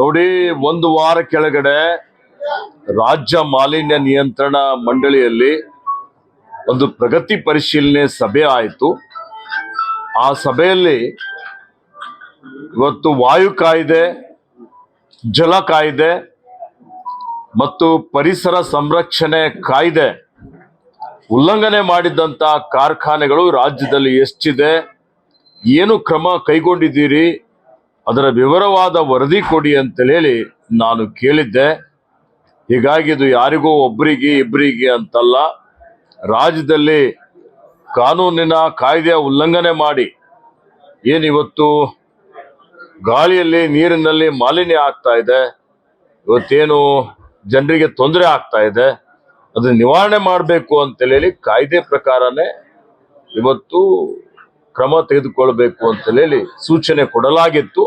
ನೋಡಿ, ಒಂದು ವಾರ ಕೆಳಗಡೆ ರಾಜ್ಯ ಮಾಲಿನ್ಯ ನಿಯಂತ್ರಣ ಮಂಡಳಿಯಲ್ಲಿ ಒಂದು ಪ್ರಗತಿ ಪರಿಶೀಲನೆ ಸಭೆ ಆಯಿತು. ಆ ಸಭೆಯಲ್ಲಿ ಇವತ್ತು ವಾಯು ಕಾಯ್ದೆ, ಜಲ ಕಾಯ್ದೆ ಮತ್ತು ಪರಿಸರ ಸಂರಕ್ಷಣೆ ಕಾಯ್ದೆ ಉಲ್ಲಂಘನೆ ಮಾಡಿದಂತ ಕಾರ್ಖಾನೆಗಳು ರಾಜ್ಯದಲ್ಲಿ ಎಷ್ಟಿದೆ, ಏನು ಕ್ರಮ ಕೈಗೊಂಡಿದ್ದೀರಿ ಅದರ ವಿವರವಾದ ವರದಿ ಕೊಡಿ ಅಂತ ಹೇಳಿ ನಾನು ಕೇಳಿದ್ದೆ. ಹೀಗಾಗಿ ಇದು ಯಾರಿಗೋ ಒಬ್ಬರಿಗೆ ಇಬ್ಬರಿಗೆ ಅಂತಲ್ಲ, ರಾಜ್ಯದಲ್ಲಿ ಕಾನೂನಿನ ಕಾಯ್ದೆಯ ಉಲ್ಲಂಘನೆ ಮಾಡಿ ಏನಿವತ್ತು ಗಾಳಿಯಲ್ಲಿ ನೀರಿನಲ್ಲಿ ಮಾಲಿನ್ಯ ಆಗ್ತಾ ಇದೆ, ಇವತ್ತೇನು ಜನರಿಗೆ ತೊಂದರೆ ಆಗ್ತಾ ಇದೆ ಅದನ್ನ ನಿವಾರಣೆ ಮಾಡಬೇಕು ಅಂತ ಹೇಳಿ ಕಾಯ್ದೆ ಪ್ರಕಾರನೇ ಇವತ್ತು ಕ್ರಮ ತೆಗೆದುಕೊಳ್ಬೇಕು ಅಂತ ಹೇಳಿ ಸೂಚನೆ ಕೊಡಲಾಗಿತ್ತು.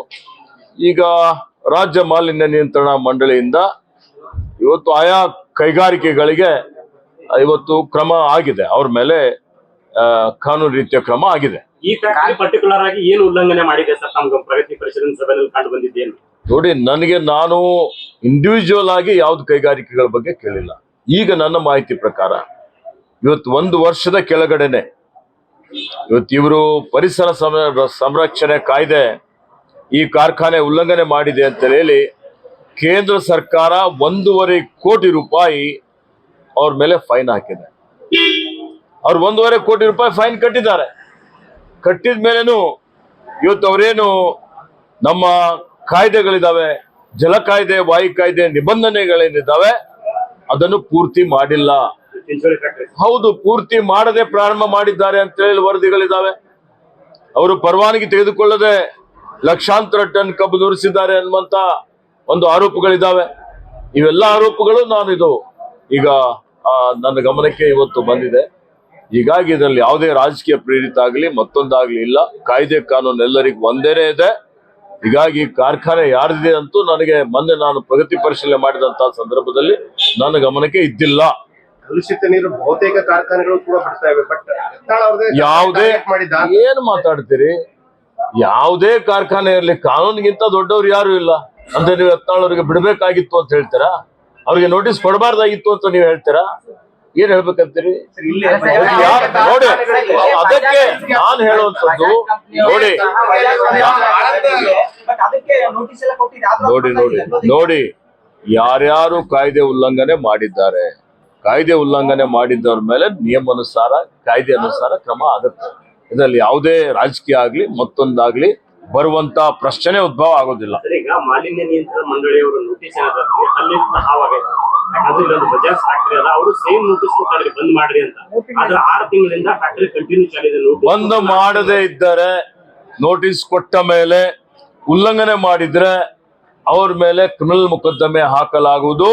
ಈಗ ರಾಜ್ಯ ಮಾಲಿನ್ಯ ನಿಯಂತ್ರಣ ಮಂಡಳಿಯಿಂದ ಇವತ್ತು ಆಯಾ ಕೈಗಾರಿಕೆಗಳಿಗೆ ಇವತ್ತು ಕ್ರಮ ಆಗಿದೆ. ಅವ್ರ ಮೇಲೆ ಕಾನೂನು ರೀತಿಯ ಕ್ರಮ ಆಗಿದೆ. ಈ ಪರ್ಟಿಕ್ಯುಲರ್ ಆಗಿ ಏನು ಉಲ್ಲಂಘನೆ ಮಾಡಿದೆ ಸರ್ ತಮ್ಗೆ? ಪ್ರಗತಿ ಪರಿಶೀಲನೆ ಸಭೆಯಲ್ಲಿ ಕಂಡು ಬಂದಿದ್ದೇನು? ನೋಡಿ ನನಗೆ ನಾನು ಇಂಡಿವಿಜುವಲ್ ಆಗಿ ಯಾವ್ದು ಕೈಗಾರಿಕೆಗಳ ಬಗ್ಗೆ ಕೇಳಿಲ್ಲ. ಈಗ ನನ್ನ ಮಾಹಿತಿ ಪ್ರಕಾರ ಇವತ್ತು ಒಂದು ವರ್ಷದ ಕೆಳಗಡೆನೆ ಇವತ್ತು ಇವರು ಪರಿಸರ ಸಂರಕ್ಷಣೆ ಕಾಯ್ದೆ ಈ ಕಾರ್ಖಾನೆ ಉಲ್ಲಂಘನೆ ಮಾಡಿದೆ ಅಂತ ಹೇಳಿ ಕೇಂದ್ರ ಸರ್ಕಾರ ಒಂದೂವರೆ ಕೋಟಿ ರೂಪಾಯಿ ಅವ್ರ ಮೇಲೆ ಫೈನ್ ಹಾಕಿದೆ. ಅವ್ರು ಒಂದೂವರೆ ಕೋಟಿ ರೂಪಾಯಿ ಫೈನ್ ಕಟ್ಟಿದ್ದಾರೆ. ಕಟ್ಟಿದ ಮೇಲೇನು ಇವತ್ತು ಅವರೇನು ನಮ್ಮ ಕಾಯ್ದೆಗಳಿದ್ದಾವೆ ಜಲ ಕಾಯ್ದೆ ವಾಯು ಕಾಯ್ದೆ ನಿಬಂಧನೆಗಳೇನಿದ್ದಾವೆ ಅದನ್ನು ಪೂರ್ತಿ ಮಾಡಿಲ್ಲ. ಹೌದು, ಪೂರ್ತಿ ಮಾಡದೆ ಪ್ರಾರಂಭ ಮಾಡಿದ್ದಾರೆ ಅಂತ ಹೇಳಿ ವರದಿಗಳಿದಾವೆ ಅವರು ಪರವಾನಗಿ ತೆಗೆದುಕೊಳ್ಳದೆ ಲಕ್ಷಾಂತರ ಟನ್ ಕಬ್ಬು ನುರಿಸಿದ್ದಾರೆ ಅನ್ನುವಂತ ಒಂದು ಆರೋಪಗಳಿದಾವೆ ಇವೆಲ್ಲ ಆರೋಪಗಳು ನಾನು ಇದು ಈಗ ನನ್ನ ಗಮನಕ್ಕೆ ಇವತ್ತು ಬಂದಿದೆ. ಹೀಗಾಗಿ ಇದರಲ್ಲಿ ಯಾವುದೇ ರಾಜಕೀಯ ಪ್ರೇರಿತ ಆಗಲಿ, ಮತ್ತೊಂದಾಗ್ಲಿ ಇಲ್ಲ. ಕಾಯ್ದೆ ಕಾನೂನು ಎಲ್ಲರಿಗೂ ಒಂದೇನೇ ಇದೆ. ಹೀಗಾಗಿ ಕಾರ್ಖಾನೆ ಯಾರ್ದಿದೆ ಅಂತೂ ನನಗೆ ಮೊನ್ನೆ ನಾನು ಪ್ರಗತಿ ಪರಿಶೀಲನೆ ಮಾಡಿದಂತಹ ಸಂದರ್ಭದಲ್ಲಿ ನನ್ನ ಗಮನಕ್ಕೆ ಇದ್ದಿಲ್ಲ. ಕಲುಷಿತ ನೀರು ಬಹುತೇಕ ಕಾರ್ಖಾನೆಗಳು ಕೂಡ ಬಿಡ್ತಾ ಇವೆ. ಬಟ್ ಯಾವುದೇ ಏನ್ ಮಾತಾಡ್ತೀರಿ? ಯಾವುದೇ ಕಾರ್ಖಾನೆ ಇರಲಿ ಕಾನೂನಿಗಿಂತ ದೊಡ್ಡವ್ರು ಯಾರು ಇಲ್ಲ. ಅಂದ್ರೆ ನೀವು ಎತ್ತಾಳವ್ರಿಗೆ ಬಿಡ್ಬೇಕಾಗಿತ್ತು ಅಂತ ಹೇಳ್ತೀರಾ? ಅವ್ರಿಗೆ ನೋಟಿಸ್ ಕೊಡಬಾರ್ದಾಗಿತ್ತು ಅಂತ ನೀವು ಹೇಳ್ತೀರಾ? ಏನ್ ಹೇಳ್ಬೇಕಂತೀರಿ? ನೋಡಿ ಅದಕ್ಕೆ ನಾನು ಹೇಳುವಂತದ್ದು ನೋಡಿ. ನೋಡಿ ನೋಡಿ ನೋಡಿ. ಯಾರ್ಯಾರು ಕಾಯ್ದೆ ಉಲ್ಲಂಘನೆ ಮಾಡಿದ್ದಾರೆ ಕಾಯ್ದೆ ಉಲ್ಲಂಘನೆ ಮಾಡಿದ್ದವ್ರ ಮೇಲೆ ನಿಯಮಾನುಸಾರ ಕಾಯ್ದೆ ಅನುಸಾರ ಕ್ರಮ ಆಗುತ್ತೆ. ಇದರಲ್ಲಿ ಯಾವುದೇ ರಾಜಕೀಯ ಆಗ್ಲಿ ಮತ್ತೊಂದಾಗ್ಲಿ ಬರುವಂತ ಪ್ರಶ್ನೆ ಉದ್ಭವ ಆಗೋದಿಲ್ಲ. ಈಗ ಮಾಲಿನ್ಯ ನಿಯಂತ್ರಣ ಮಂಡಳಿಯವರು ನೋಟಿಸ್ ಬಜಾಜ್ ಫ್ಯಾಕ್ಟರಿ ಅವರು ಸೇಮ್ ಕೊಟ್ಟಾರೆ ಬಂದ್ ಮಾಡ್ರಿ ಅಂತ. ಆದ್ರೆ ಆರು ತಿಂಗಳಿಂದ ಫ್ಯಾಕ್ಟರಿ ಕಂಟಿನ್ಯೂ ಚಾಲಿದೆ ನೋಟಿಸ್ ಬಂದ್ ಮಾಡದೇ ಇದ್ದರೆ ನೋಟಿಸ್ ಕೊಟ್ಟ ಮೇಲೆ ಉಲ್ಲಂಘನೆ ಮಾಡಿದ್ರೆ ಅವ್ರ ಮೇಲೆ ಕ್ರಿಮಿನಲ್ ಮೊಕದ್ದಮೆ ಹಾಕಲಾಗುವುದು.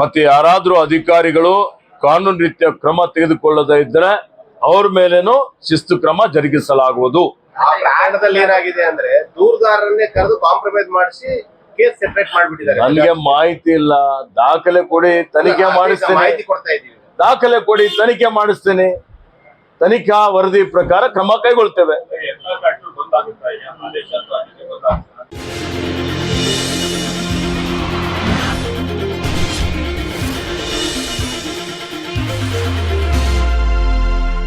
ಮತ್ತೆ ಯಾರಾದರೂ ಅಧಿಕಾರಿಗಳು ಕಾನೂನು ರೀತಿಯ ಕ್ರಮ ತೆಗೆದುಕೊಳ್ಳದ ಇದ್ರೆ ಅವ್ರ ಮೇಲೇನು ಶಿಸ್ತು ಕ್ರಮ ಜರುಗಿಸಲಾಗುವುದು. ಆ ಪ್ರಕರಣದಲ್ಲಿ ಏನಾಗಿದೆ ಅಂದ್ರೆ ದೂರದಾರರನ್ನೇ ಕರೆದು ಕಾಂಪ್ರಮೈಸ್ ಮಾಡಿಸಿ ಕೇಸ್ ಸೆಪರೇಟ್ ಮಾಡ್ಬಿಟ್ಟಿದ್ದಾರೆ. ನನಗೆ ಮಾಹಿತಿ ಇಲ್ಲ. ದಾಖಲೆ ಕೊಡಿ ತನಿಖೆ ಮಾಡಿಸ್ತೀನಿ. ಮಾಹಿತಿ ಕೊಡ್ತಾ ದಾಖಲೆ ಕೊಡಿ ತನಿಖೆ ಮಾಡಿಸ್ತೇನೆ. ತನಿಖಾ ವರದಿ ಪ್ರಕಾರ ಕ್ರಮ ಕೈಗೊಳ್ತೇವೆ.